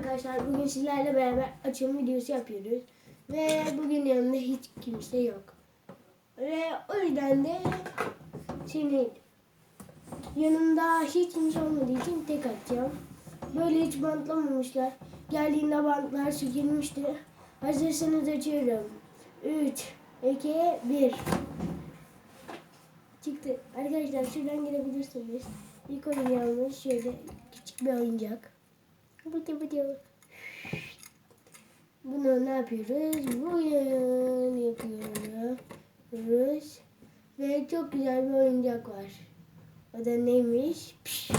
arkadaşlar. Bugün sizlerle beraber açım videosu yapıyoruz. Ve bugün yanımda hiç kimse yok. Ve o yüzden de şimdi yanımda hiç kimse olmadığı için tek atacağım. Böyle hiç bantlamamışlar. Geldiğinde bantlar sökülmüştü. Hazırsanız açıyorum. 3, 2, 1. Çıktı. Arkadaşlar şuradan girebilirsiniz. İlk oyuncağımız şöyle küçük bir oyuncak. Bıdı bıdı. Bunu ne yapıyoruz? Buyurun yapıyoruz. Ve çok güzel bir oyuncak var. O da neymiş? Piş.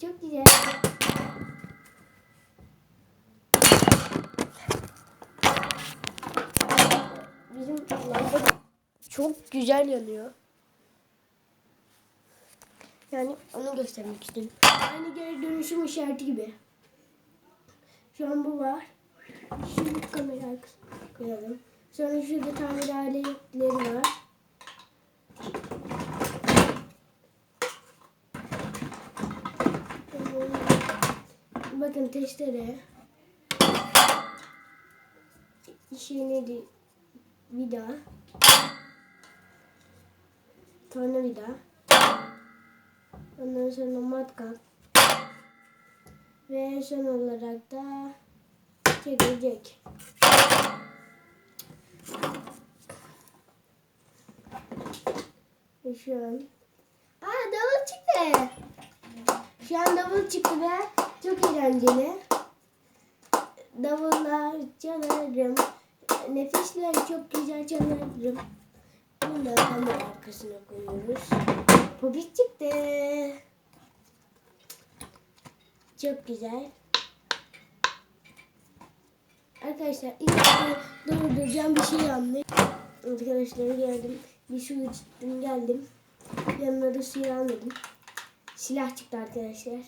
Çok güzel. Bizim lamba çok güzel yanıyor. Yani onu göstermek istedim. Aynı geri dönüşüm işareti gibi. Şu an bu var. Şimdi kamera arkasına koyalım. Sonra şurada tamir aletleri var. Bakın testere. Şey neydi? Vida. Tornavida. Ondan sonra matkap. Ve son olarak da çekecek. Ve şu an... Aa davul çıktı. Şu an davul çıktı ve çok eğlenceli. Davulla çalarım. Nefisler çok güzel çalarım. Bunu da kamera arkasına koyuyoruz. Popit çıktı. Çok güzel. Arkadaşlar ilk dolduracağım bir şey aldım. Arkadaşlar geldim. Bir su içtim geldim. Yanına da suyu almadım. Silah çıktı arkadaşlar.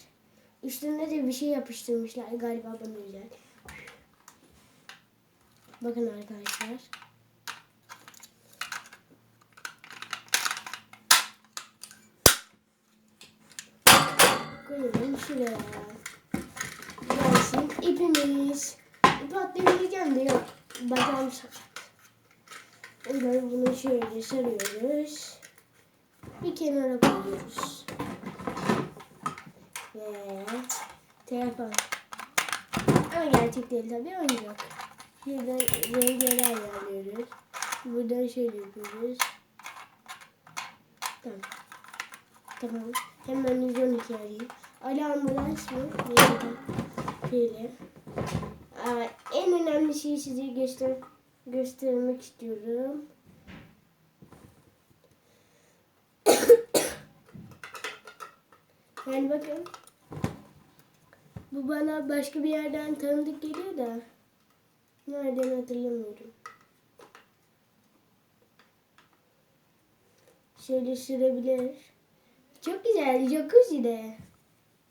Üstünde de bir şey yapıştırmışlar galiba bana özel. Bakın arkadaşlar. Koyalım şuraya. Gelsin ipimiz. İp atlayabileceğim de yok. Bacağım sakat. O yüzden bunu şöyle sarıyoruz. Bir kenara koyuyoruz. Ve telefon. Ama gerçek değil tabii oyuncak. Şuradan renkleri ayarlıyoruz. Buradan şöyle yapıyoruz. Tamam. Tamam. Hemen 112 arayayım. Ali ambulans mı? Aa, en önemli şeyi size göster göstermek istiyorum. yani bakın. Bu bana başka bir yerden tanıdık geliyor da. Nereden hatırlamıyorum. Şöyle sürebilir. Çok güzel. Jacuzzi de.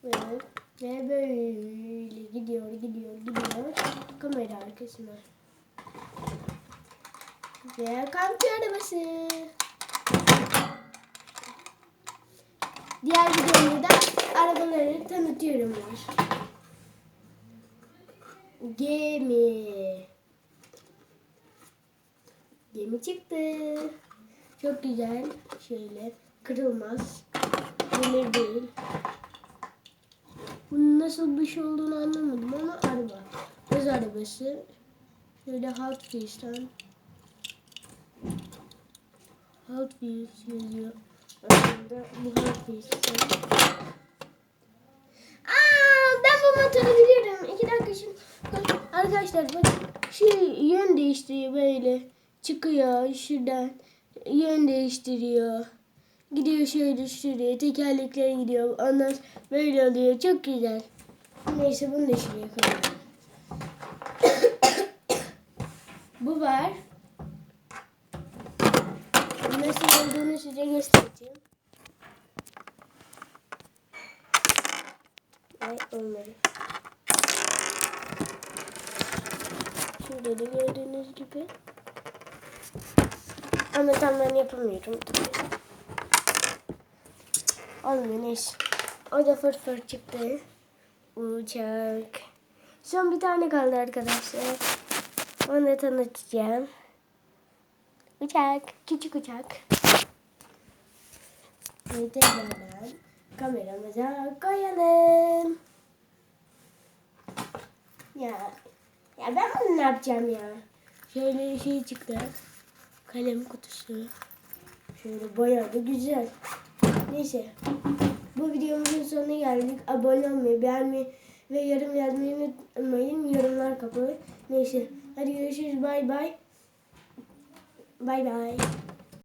Böyle. Ve böyle gidiyor, gidiyor, gidiyor. Kamera arkasına. Ve kampçı arabası. Diğer videomda da arabaları tanıtıyorum ben. Gemi. Gemi çıktı. Çok güzel. Şöyle kırılmaz. Demir değil. Bunun nasıl bir şey olduğunu anlamadım ama araba. Öz arabası. Şöyle Hot Wheels'tan. Hot Wheels yazıyor. Aslında bu Hot Wheels'tan. Aa, ben bu motoru biliyorum. İki. Arkadaşlar bak şu yön değiştiriyor böyle. Çıkıyor şuradan. Yön değiştiriyor. Gidiyor şöyle şuraya. Tekerlekler gidiyor. Ondan böyle oluyor. Çok güzel. Neyse bunu da şuraya koyalım. Bu var. Nasıl olduğunu size göstereceğim. Ay olmadı. Şurada da gördüğünüz gibi. Ama tam ben yapamıyorum tabii. Olmuyor neyse. O da fır fır çıktı. Uçak. Son bir tane kaldı arkadaşlar. Onu da tanıtacağım. Uçak. Küçük uçak. Ve tekrardan kameramıza koyalım. Ya, ya ben bunu ne yapacağım ya? Şöyle şey çıktı. Kalem kutusu. Şöyle bayağı da güzel. Neyse. Bu videomuzun sonuna geldik. Abone olmayı, beğenmeyi ve yorum yazmayı unutmayın. Yorumlar kapalı. Neyse. Hadi görüşürüz. Bay bay. Bay bay.